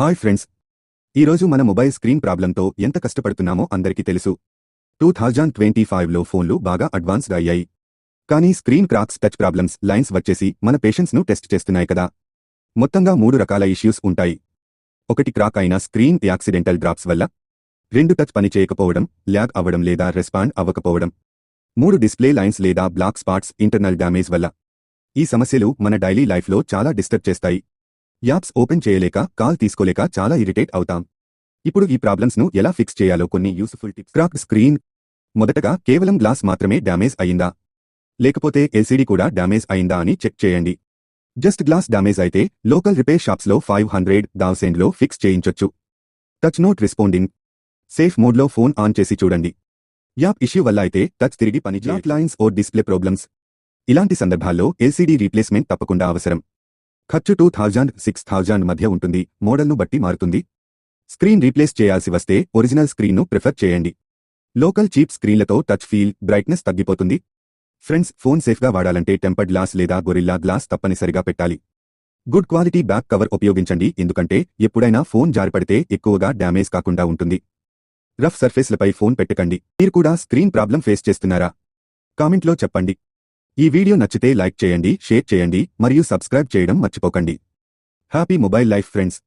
Hi friends. ఈరోజు మన mobile screen ప్రాబ్లంతో ఎంత కష్టపడుతున్నామో అందరికీ తెలుసు. టూ థౌజండ్ ట్వంటీ ఫైవ్లో ఫోన్లు బాగా అడ్వాన్స్డ్ అయ్యాయి. కానీ screen cracks touch problems lines వచ్చేసి మన పేషెంట్స్ను టెస్ట్ చేస్తున్నాయి కదా. మొత్తంగా మూడు రకాల ఇష్యూస్ ఉంటాయి. ఒకటి క్రాక్ అయిన స్క్రీన్ యాక్సిడెంటల్ డ్రాప్స్ వల్ల రెండు టచ్ పని చేయకపోవడం ల్యాగ్ అవ్వడం లేదా రెస్పాండ్ అవ్వకపోవడం. మూడు డిస్ప్లే లైన్స్ లేదా బ్లాక్ స్పాట్స్ ఇంటర్నల్ డ్యామేజ్ వల్ల. ఈ సమస్యలు మన డైలీ లైఫ్లో చాలా డిస్టర్బ్ చేస్తాయి. యాప్స్ ఓపెన్ చేయలేక కాల్ తీసుకోలేక చాలా ఇరిటేట్ అవుతాం. ఇప్పుడు ఈ ప్రాబ్లమ్స్ను ఎలా ఫిక్స్ చేయాలో కొన్ని యూస్ఫుల్ టిప్స్. Cracked screen. మొదటగా కేవలం గ్లాస్ మాత్రమే డ్యామేజ్ అయిందా? లేకపోతే ఎల్సీడీ కూడా డ్యామేజ్ అయిందా అని చెక్ చేయండి. జస్ట్ గ్లాస్ డ్యామేజ్ అయితే లోకల్ రిపేర్ షాప్స్లో ఫైవ్ హండ్రెడ్ థౌసండ్లో ఫిక్స్ చేయించొచ్చు. టచ్ నోట్ రెస్పాండింగ్ సేఫ్ మోడ్లో ఫోన్ ఆన్ చేసి చూడండి. యాప్ ఇష్యూ వల్ల అయితే టచ్ తిరిగి పని లైన్స్ ఓ డిస్ప్లే ప్రాబ్లమ్స్ ఇలాంటి సందర్భాల్లో ఎల్సీడీ రీప్లేస్మెంట్ తప్పకుండా అవసరం. ఖర్చు టూ థౌజండ్ సిక్స్ థౌజండ్ మధ్య ఉంటుంది. మోడల్ను బట్టి మారుతుంది. స్క్రీన్ రీప్లేస్ చేయాల్సి వస్తే ఒరిజినల్ స్క్రీన్ను ప్రిఫర్ చేయండి. లోకల్ చీప్ స్క్రీన్లతో టచ్ ఫీల్ బ్రైట్నెస్ తగ్గిపోతుంది. ఫ్రెండ్స్ ఫోన్ సేఫ్గా వాడాలంటే టెంపర్డ్ గ్లాస్ లేదా గొరిల్లా గ్లాస్ తప్పనిసరిగా పెట్టాలి. గుడ్ క్వాలిటీ బ్యాక్ కవర్ ఉపయోగించండి. ఎందుకంటే ఎప్పుడైనా ఫోన్ జారిపడితే ఎక్కువగా డ్యామేజ్ కాకుండా ఉంటుంది. రఫ్ సర్ఫేస్లపై ఫోన్ పెట్టకండి. మీరు కూడా స్క్రీన్ ప్రాబ్లం ఫేస్ చేస్తున్నారా? కామెంట్లో చెప్పండి. ఈ వీడియో నచ్చితే లైక్ చేయండి షేర్ చేయండి మరియు సబ్స్క్రైబ్ చేయడం మర్చిపోకండి. Happy mobile life friends.